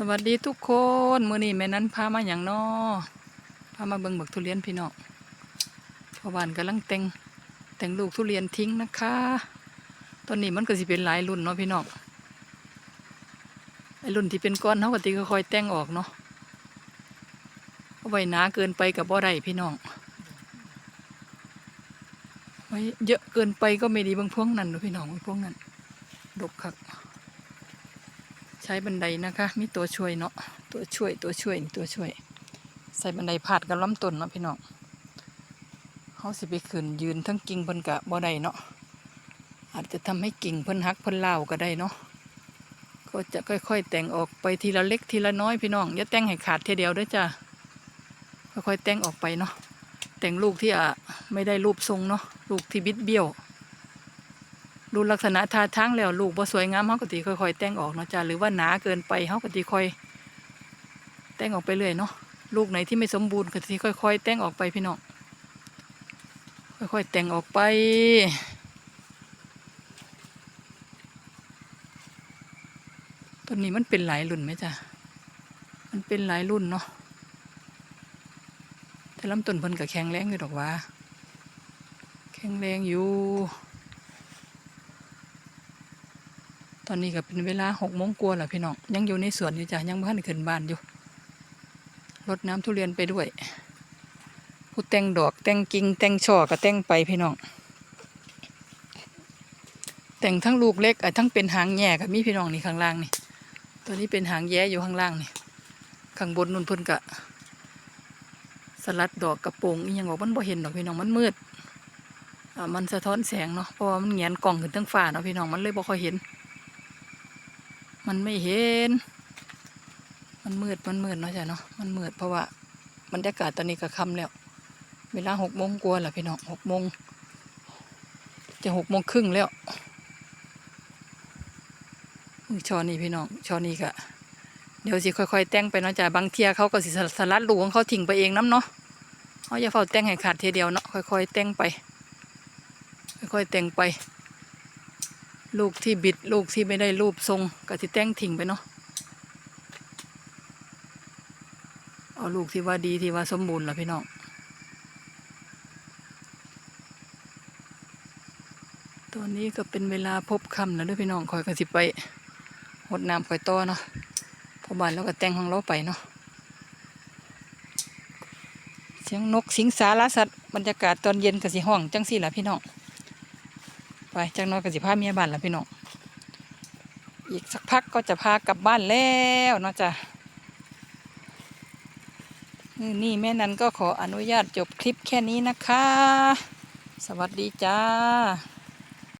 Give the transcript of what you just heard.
สวัสดีทุกคนมื้อนี้แม่นั้นพามาอย่างนอพามาเบิ่งบักทุเรียนพี่น้องพราะวาบ้านกำลังแต่งแต่งลูกทุเรียนทิ้งนะคะ ตอนนี้มันก็สิเป็นหลายรุ่นเนาะพี่น้องไอ้รุ่นที่เป็นก้อนเฮาก็ติก็คอยแต่งออกเนาะเอาไว้หนาเกินไปกับบ่ได้พี่น้องไว้เยอะเกินไปก็ไม่ดีบางพวงนั้นเนะพี่น้องบางพวงนั้นดกคัก ใช้บันไดนะคะ มีตัวช่วยเนาะตัวช่วยตัวช่วยตัวช่วย ใส่บันไดพาดกับล้ำต้นเนาะพี่น้องเขาสิไปขึ้นยืนทั้งกิ่งเพิ่นกะบ่ได้เนาะอาจจะทำให้กิ่งเพิ่นหักเพิ่นเล่าก็ได้เนาะก็จะค่อย ๆ แต่งออกไปทีละเล็กทีละน้อยพี่น้องอย่าแต่งให้ขาดทีเดียวด้วยจ้ะค่อยๆแต่งออกไปเนาะแต่งลูกที่อะไม่ได้รูปทรงเนาะลูกที่บิดเบี้ยว ดูลักษณะท่าทางแล้วลูกบ่สวยงามเฮาก็ติค่อยๆแต่งออกเนาะจ้ะหรือว่าหนาเกินไปเฮาก็ติค่อย แต่งออกไปเรื่อยเนาะลูกไหนที่ไม่สมบูรณ์ก็ติค่อย ๆ แต่งออกไปพี่น้องค่อยๆแต่งออกไปต้นนี้มันเป็นหลายรุ่นไหมจ้ะมันเป็นหลายรุ่นเนาะแต่ลำต้นเพิ่นก็แข็งแรงอยู่ดอกว่า แข็งแรงอยู่ ตอนนี้ก็เป็นเวลาหกโมงกว่าแล้วพี่น้องยังอยู่ในสวนอยู่จ้ะยังบ้านขึ้นบ้านอยู่รดน้ำทุเรียนไปด้วย ผู้แต่งดอกแต่งกิ่งแต่งช่อก็แต่งไปพี่น้องแต่งทั้งลูกเล็กอะทั้งเป็นหางแย่กับมีพี่น้องนี่ข้างล่างนี่ตัวนี้เป็นหางแย่อยู่ข้างล่างนี่ข้างบนนุ่นพิ่นกะสลัดดอกกระโปรงอีหยังบอกมันบ่เห็นดอกพี่น้องมันมืดมันสะท้อนแสงเนาะเพราะว่ามันเงียนกล่องขึ้นทั้งฟ้าเนาะพี่น้องมันเลยบ่ค่อยเห็น มันไม่เห็น มันมืดมันมืดเนาะจ้ะเนาะมันมืดเพราะว่าบรรยากาศตอนนี้ก็ค่ำแล้ว เวลาหกโมงกว่าแหล้วพี่น้องหกโมงจะหกโมงครึ่งแล้วมือชอนี่พี่น้องชอนี่ก็เดี๋ยวสิค่อยๆแต่งไปเนาะจ้ะบางเทียเขาก็สิสลัดลูกของเขาทิ้งไปเองน้ำเนาะเขาอย่าเฝ้าแต่งให้ขาดทีเดียวเนาะค่อยๆแต่งไป ค่อยๆแต่งไป ลูกที่บิดลูกที่ไม่ได้รูปทรงก็ที่แต่งทิ้งไปเนาะเอาลูกที่ว่าดีที่ว่าสมบูรณ์ล่ะพี่น้องตอนนี้ก็เป็นเวลาพบคำแล้วด้วยพี่น้องคอยกันสิไปหดน้ำคอยต้อเนาะพอบานแล้วก็แต่งของเราไปเนาะเสียงนกสิงสารสัตว์บรรยากาศตอนเย็นก็สิห้องจังสี่ล่ะพี่น้อง ไปจังน้อยก็สิพาเมียบ้านแล้วพี่น้องอีกสักพักก็จะพากลับบ้านแล้วเนาะจ้ะนี่นี่แม่นันก็ขออนุญาตจบคลิปแค่นี้นะคะ สวัสดีจ้า